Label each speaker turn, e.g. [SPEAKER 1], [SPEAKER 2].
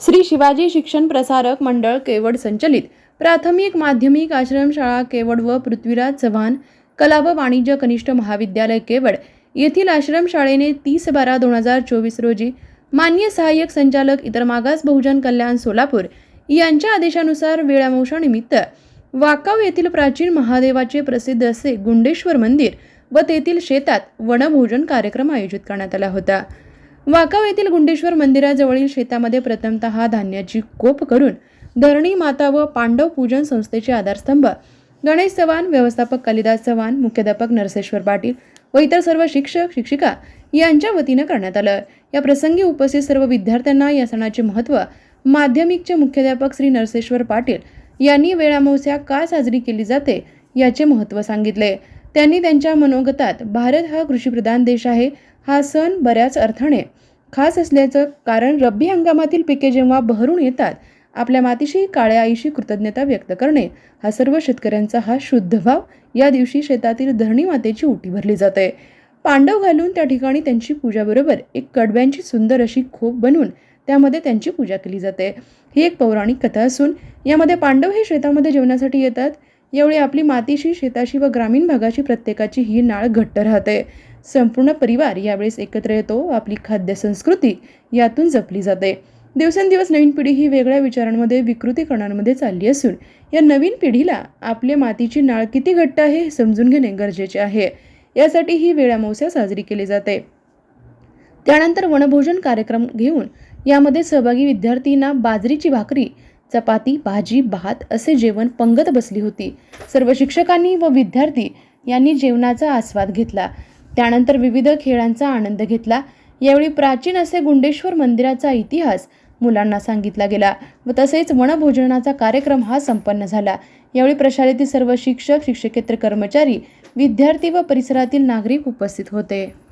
[SPEAKER 1] श्री शिवाजी शिक्षण प्रसारक मंडळ केवड संचलित. प्राथमिक माध्यमिक आश्रमशाळा केवड व पृथ्वीराज चव्हाण कला व वाणिज्य कनिष्ठ महाविद्यालय केवड. येथील आश्रमशाळेने तीस बारा दोन हजार चोवीस रोजी मान्य सहाय्यक संचालक इतर मागास बहुजन कल्याण सोलापूर यांच्या आदेशानुसार वेळामोशानिमित्त वाकाव येथील प्राचीन महादेवाचे प्रसिद्ध असे गुंडेश्वर मंदिर व तेथील शेतात वनभोजन कार्यक्रम आयोजित करण्यात आला होता. वाकाव येथील गुंडेश्वर मंदिराजवळील शेतामध्ये प्रथमतः धान्याची कोप करून धरणी माता व पांडव पूजन संस्थेचे आधारस्तंभ गणेश चव्हाण व्यवस्थापक कालिदास चव्हाण मुख्याध्यापक नरसेश्वर पाटील व इतर सर्व शिक्षक शिक्षिका यांच्या वतीनं करण्यात आलं. या प्रसंगी उपस्थित सर्व विद्यार्थ्यांना या सणाचे महत्त्व माध्यमिकचे मुख्याध्यापक श्री नरसेश्वर पाटील यांनी वेळामोस्या का साजरी केली जाते याचे महत्त्व सांगितले. त्यांनी त्यांच्या मनोगतात भारत हा कृषीप्रधान देश आहे हा सण बऱ्याच अर्थाने. खास असल्याचं कारण रब्बी हंगामातील पिके जेव्हा बहरून येतात आपल्या मातीशी काळ्या आईशी कृतज्ञता व्यक्त करणे हा सर्व शेतकऱ्यांचा हा शुद्ध भाव. या दिवशी शेतातील धरणी मातेची उटी भरली जाते. पांडव घालून त्या ठिकाणी त्यांची पूजाबरोबर एक कडब्यांची सुंदर अशी खोप बनवून त्यामध्ये त्यांची पूजा केली जाते. ही एक पौराणिक कथा असून यामध्ये पांडव हे शेतामध्ये जेवणासाठी येतात. यावेळी आपली मातीशी शेताशी व ग्रामीण भागाची प्रत्येकाची ही नाळ घट्ट राहते. संपूर्ण परिवार यावेळेस एकत्र येतो. आपली खाद्य संस्कृती यातून जपली जाते. दिवसेंदिवस नवीन पिढी ही वेगळ्या विचारांमध्ये विकृतीकरणांमध्ये चालली असून या नवीन पिढीला आपल्या मातीची नाळ किती घट्ट आहे हे समजून घेणे गरजेचे आहे. यासाठी ही वेळामोस्या साजरी केली जाते. त्यानंतर वनभोजन कार्यक्रम घेऊन यामध्ये सहभागी विद्यार्थींना बाजरीची भाकरी चपाती भाजी भात असे जेवण पंगत बसली होती. सर्व शिक्षकांनी व विद्यार्थी यांनी जेवणाचा आस्वाद घेतला. त्यानंतर विविध खेळांचा आनंद घेतला. यावेळी प्राचीन असे गुंडेश्वर मंदिराचा इतिहास मुलांना सांगितला गेला व तसेच वनभोजनाचा कार्यक्रम हा संपन्न झाला. यावेळी प्रशालेतील सर्व शिक्षक शिक्षकेतर कर्मचारी विद्यार्थी व परिसरातील नागरिक उपस्थित होते.